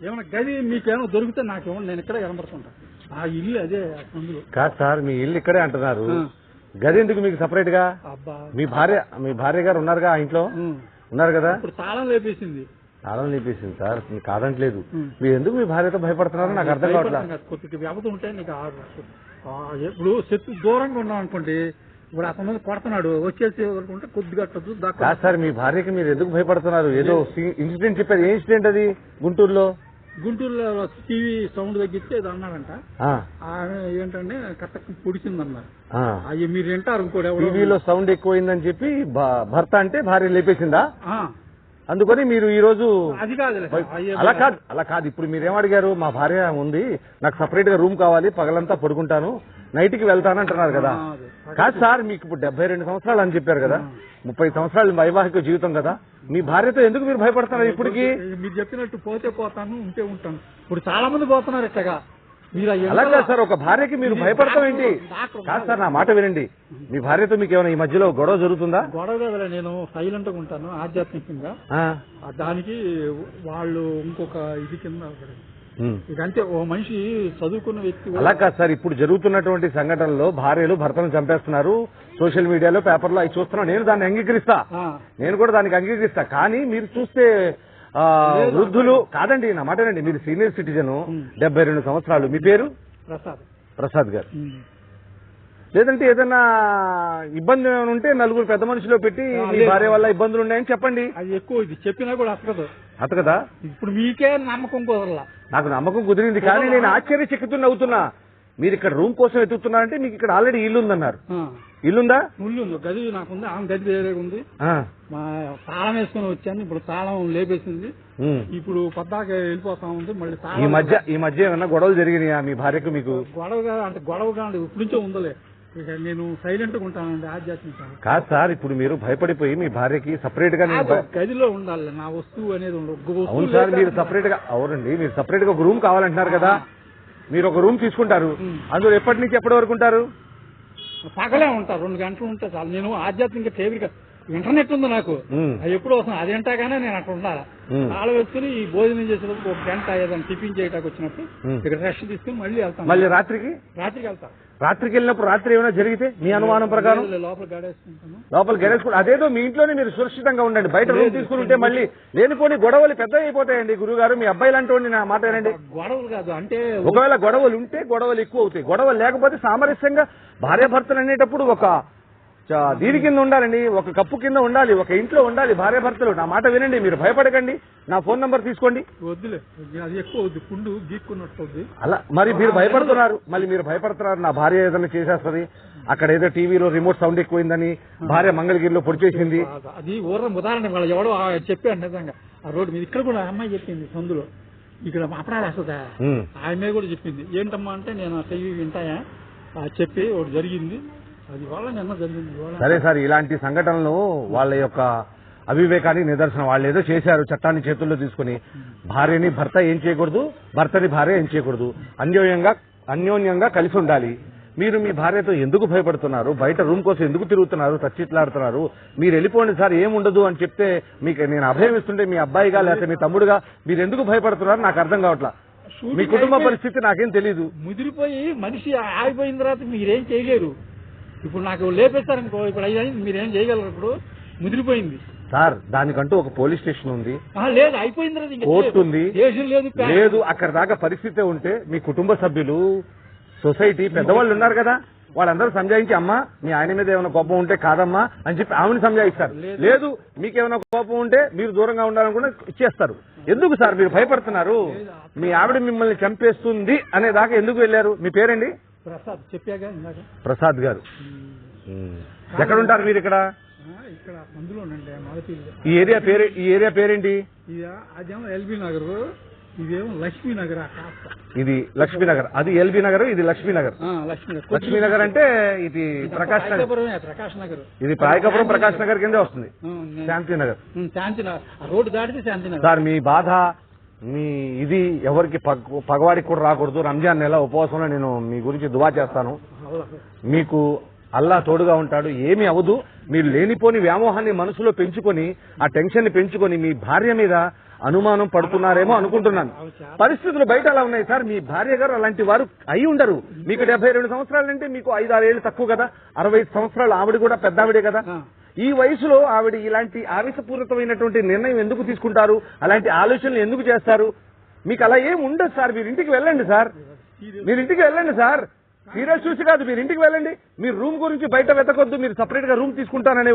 ఏమైనా గది మీకేమైనా దొరికితే నాకేమో నేను ఇక్కడే కనబడుతుంటా. ఆ ఇల్లు అదే అందులో. కాదు సార్ మీ ఇల్లు ఇక్కడే అంటున్నారు. గది ఎందుకు మీకు సపరేట్గా? అబ్బా. మీ భార్య మీ భార్య గారు ఉన్నారుగా ఆ ఇంట్లో. ఉన్నారు కదా? ఇప్పుడు తాళం లేపేసింది. తాళం నింపేసింది సార్ మీకు కాదంటలేదు. మీరు ఎందుకు మీ భార్యతో భయపడుతున్నారో నాకు అర్థం కావట్లేదు కొద్దిగా వ్యవధి ఉంటే నీకు ఆ, ఇప్పుడు శత్రు దూరంగా ఉన్నాం అనుకోండి ఇప్పుడు అతను మీద కొడుతున్నాడు వచ్చేసి ఉంటే కొద్దిగా అట్లా చూసి దాక్కు- కాదు సార్ మీ భార్యకి మీరు ఎందుకు భయపడుతున్నారు? ఏదో ఇన్సిడెంట్ చెప్పారు ఏ ఇన్సిడెంట్ అది గుంటూరులో? గుంటూరులో టీవీ సౌండ్ తగ్గిస్తే ఇది అన్నాడంట ఆమె ఏంటంటే కట్టకు పొడిచిందన్నారు. అయ్యి మీరు వింటారు ఇంకోటి టీవీలో సౌండ్ ఎక్కువైందని చెప్పి భర్త అంటే భార్య లేపేసిందా? అందుకని మీరు ఈ రోజు అది అయ్యే అలా కాదు అలా కాదు. ఇప్పుడు మీరేం అడిగారు? మా భార్య ఉంది. నాకు సపరేట్గా రూమ్ కావాలి. పగలంతా పడుకుంటాను. నైట్కి వెళ్తాను అంటున్నారు కదా. కాదు సార్ మీకు ఇప్పుడు డెబ్బై రెండు సంవత్సరాలు అని చెప్పారు కదా. ముప్పై సంవత్సరాలు వైవాహిక జీవితం కదా. మీ భార్యతో ఎందుకు మీరు భయపడుతున్నారు ఇప్పటికి? మీరు చెప్పినట్టు పోతే పోతాను ఉంటే ఉంటాను. ఇప్పుడు చాలా మంది పోతున్నారు ఇట్టగా మీరు అయ్యి అలా కాదు సార్ ఒక భార్యకి మీరు భయపడతాం ఏంటి? కాదు సార్ నా మాట వినండి. మీ భార్యతో మీకు ఏమైనా ఈ మధ్యలో గొడవ జరుగుతుందా? గొడవ కదలే నేను సైలెంట్గా ఉంటాను ఆధ్యాత్మికంగా. దానికి వాళ్ళు ఇంకొక ఇది కింద ఇదంతే ఓ మనిషి చదువుకున్న వ్యక్తి అలా కాదు సార్ ఇప్పుడు జరుగుతున్నటువంటి సంఘటనలో భార్యలు భర్తను చంపేస్తున్నారు. సోషల్ మీడియాలో పేపర్లో అవి చూస్తున్నాను నేను దాన్ని అంగీకరిస్తా. నేను కూడా దానికి అంగీకరిస్తా. కానీ మీరు చూస్తే వృద్ధులు కాదండి నా మాట వినండి. మీరు సీనియర్ సిటిజన్ డెబ్బై రెండు సంవత్సరాలు. మీ పేరు? ప్రసాద్. ప్రసాద్ గారు. లేదంటే ఏదైనా ఇబ్బంది ఏమైనా ఉంటే నలుగురు పెద్ద మనుషులో పెట్టి మీ భార్య వల్ల ఇబ్బందులు ఉన్నాయని చెప్పండి. అది ఎక్కువ ఇది చెప్పినా కూడా అసలు అతకదా? ఇప్పుడు మీకే నమ్మకం కుదరలా. నాకు నమ్మకం కుదిరింది కానీ నేను ఆశ్చర్యచకితున్న అవుతున్నా. మీరు ఇక్కడ రూమ్ కోసం వెతుకుతున్నారంటే మీకు ఇక్కడ ఆల్రెడీ ఇల్లు ఉందన్నారు ఇల్లుందా? ముళ్ళు గది నాకుంది ఆమె గది వేరే ఉంది. మా తాళం వేసుకొని వచ్చాను ఇప్పుడు తాళం లేపేసింది. ఇప్పుడు పద్దాక వెళ్ళిపోతా ఉంది మళ్ళీ ఈ మధ్య ఈ మధ్య ఏమన్నా గొడవలు జరిగినాయా మీ భార్యకు మీకు? గొడవగా అంటే గొడవగా అంటే ఇప్పుడు నుంచో ఉందలే. నేను సైలెంట్గా ఉంటానండి ఆధ్యాత్మికంగా. కాదు సార్ ఇప్పుడు మీరు భయపడిపోయి మీ భార్యకి సపరేట్గా నేను భయ- గదిలో ఉండాలి నా వస్తువు అనేది ఉండదు అవును సార్ మీరు సపరేట్గా అవునండి మీరు సపరేట్గా ఒక రూమ్ కావాలంటున్నారు కదా. మీరు ఒక రూమ్ తీసుకుంటారు. అందులో ఎప్పటి నుంచి ఎప్పటి వరకు ఉంటారు? పగలే ఉంటా రెండు గంటలు ఉంటే చాలు. నేను ఆధ్యాత్మిక తీవ్రిక ఇంటర్నెట్ ఉంది నాకు. అది ఎప్పుడు వస్తుంది. అది వింటాగానే నేను అక్కడ ఉండాలి. తాళం వేసుకుని ఈ భోజనం చేసేటప్పుడు ఒక గంట ఏదైనా టిఫిన్ చేయడానికి వచ్చినప్పుడు. ఇక్కడ రెస్ట్ తీసుకుని మళ్ళీ వెళ్తాను. మళ్ళీ రాత్రికి? రాత్రికి వెళ్తాను రాత్రికి వెళ్ళినప్పుడు రాత్రి ఏమైనా జరిగితే మీ అనుమానం ప్రకారం? లోపల గడేసుకుంటాను. లోపల కూడా అదేదో మీ ఇంట్లోనే మీరు సురక్షితంగా ఉండండి. బయట రూమ్ తీసుకుని ఉంటే మళ్ళీ లేనిపోని గొడవలు పెద్ద అయిపోతాయండి. గురుగారు మీ అబ్బాయి లాంటి నా మాట వినండి. గొడవలు కాదు అంటే ఒకవేళ గొడవలు ఉంటే గొడవలు ఎక్కువ అవుతాయి. గొడవలు లేకపోతే సామరస్యంగా భార్యాభర్తలు అనేటప్పుడు ఒక దీని కింద ఉండాలండి ఒక కప్పు కింద ఉండాలి ఒక ఇంట్లో ఉండాలి భార్యాభర్తలు నా మాట వినండి మీరు భయపడకండి నా ఫోన్ నంబర్ తీసుకోండి. వద్దులే అది ఎక్కువ పుండు గీక్కున్నట్టు అలా మరి మీరు భయపడుతున్నారు మళ్ళీ మీరు భయపడుతున్నారు నా భార్య ఏదైనా చేసేస్తుంది అక్కడ ఏదో టీవీలో రిమోట్ సౌండ్ ఎక్కువైందని భార్య మంగళగిరిలో పొడి చేసింది అది ఊర ఉదాహరణ వాళ్ళు ఎవడో చెప్పాడు నిజంగా. ఆ రోడ్డు మీద ఇక్కడ కూడా అమ్మాయి చెప్పింది సందులో. ఇక్కడ అపరాధ వస్తుందా. ఆమె కూడా చెప్పింది. ఏంటమ్మా అంటే నేను చెయ్యి వింటాయా? చెప్పి ఒకటి జరిగింది. సరే సార్ ఇలాంటి సంఘటనలు వాళ్ళ యొక్క అవివేకానికి నిదర్శనం. వాళ్ళు ఏదో చేశారు చట్టాన్ని చేతుల్లో తీసుకుని. భార్యని భర్త ఏం చేయకూడదు భర్తని భార్య ఏం చేయకూడదు. అన్యోన్యంగా అన్యోన్యంగా కలిసి ఉండాలి. మీరు మీ భార్యతో ఎందుకు భయపడుతున్నారు? బయట రూమ్ కోసం ఎందుకు తిరుగుతున్నారు? తచ్చిట్లాడుతున్నారు మీరు వెళ్ళిపోండి సార్ ఏముండదు అని చెప్తే మీకు నేను అభయం ఇస్తుంటే మీ అబ్బాయిగా లేకపోతే మీ తమ్ముడుగా మీరు ఎందుకు భయపడుతున్నారు? నాకు అర్థం కావట్లా. మీ కుటుంబ పరిస్థితి నాకేం తెలియదు ముదిరిపోయి మనిషి ఆగిపోయిన తర్వాత మీరేం చేయలేరు. ఇప్పుడు నాకు లేపేస్తారనుకో ఇప్పుడు అయ్యింది మీరేం చేయగలరు ఇప్పుడు? ముదిరిపోయింది. సార్ దానికంటూ ఒక పోలీస్ స్టేషన్ ఉంది. లేదు ఇంకా కోర్టు. ఉంది. లేదు అక్కడ దాకా పరిస్థితి ఉంటే మీ కుటుంబ సభ్యులు సొసైటీ పెద్దవాళ్ళు ఉన్నారు కదా వాళ్ళందరూ సంజాయించి అమ్మా మీ ఆయన మీద ఏమైనా కోపం ఉంటే కాదమ్మా అని చెప్పి ఆమెను సంజాయిస్తారు. లేదు. మీకేమైనా కోపం ఉంటే మీరు దూరంగా ఉండాలనుకుంటే ఇచ్చేస్తారు. ఎందుకు సార్ మీరు భయపడుతున్నారు? మీ ఆవిడ మిమ్మల్ని చంపేస్తుంది అనే దాకా ఎందుకు వెళ్ళారు? మీ పేరండి ప్రసాద్ చెప్పాగా ప్రసాద్ గారు. ఎక్కడ ఉంటారు మీరు ఇక్కడ. ఈ ఏరియా పేరు ఈ ఏరియా పేరేంటి? అదేమో ఎల్బీ నగర్ ఇదేమో లక్ష్మీ నగర్ ఇది లక్ష్మీనగర్ అది ఎల్బీ నగర్ ఇది లక్ష్మీనగర్ ఆ, లక్ష్మీ నగర్. లక్ష్మీనగర్ అంటే ఇది ప్రకాష్ నగర్. ప్రకాష్ నగర్. ఇది ప్రాయకపురం ప్రకాష్ నగర్ కిందే వస్తుంది. శాంతి నగర్. శాంతి నగర్. రోడ్డు దాటితే శాంతి నగర్. సార్ మీ బాధ మీ ఇది ఎవరికి పగ- పగవాడికి కూడా రాకూడదు. రంజాన్ నెల ఉపవాసంలో నేను మీ గురించి దువా చేస్తాను. మీకు అల్లా తోడుగా ఉంటాడు. ఏమీ అవదు. మీరు లేనిపోని వ్యామోహాన్ని మనసులో పెంచుకొని ఆ టెన్షన్ని పెంచుకొని మీ భార్య మీద అనుమానం పడుతున్నారేమో అనుకుంటున్నాను. పరిస్థితులు బయట అలా ఉన్నాయి సార్. మీ భార్య గారు అలాంటి వారు అయి ఉండరు. మీకు డెబ్బై రెండు సంవత్సరాలు అంటే మీకు ఐదు ఆరు ఏళ్ళు తక్కువ కదా. అరవై ఐదు సంవత్సరాలు ఆవిడ కూడా పెద్ద ఆవిడే కదా. ఈ వయసులో ఆవిడ ఇలాంటి ఆవేశపూరితమైనటువంటి నిర్ణయం ఎందుకు తీసుకుంటారు? అలాంటి ఆలోచనలు ఎందుకు చేస్తారు? మీకు అలా ఏం ఉండదు సార్ మీరు ఇంటికి వెళ్ళండి సార్. మీరు ఇంటికి వెళ్ళండి సార్. సీరియస్ చూసి కాదు మీరు ఇంటికి వెళ్ళండి. మీరు రూమ్ గురించి బయట వెతకొద్దు మీరు సపరేట్గా రూమ్ తీసుకుంటాననే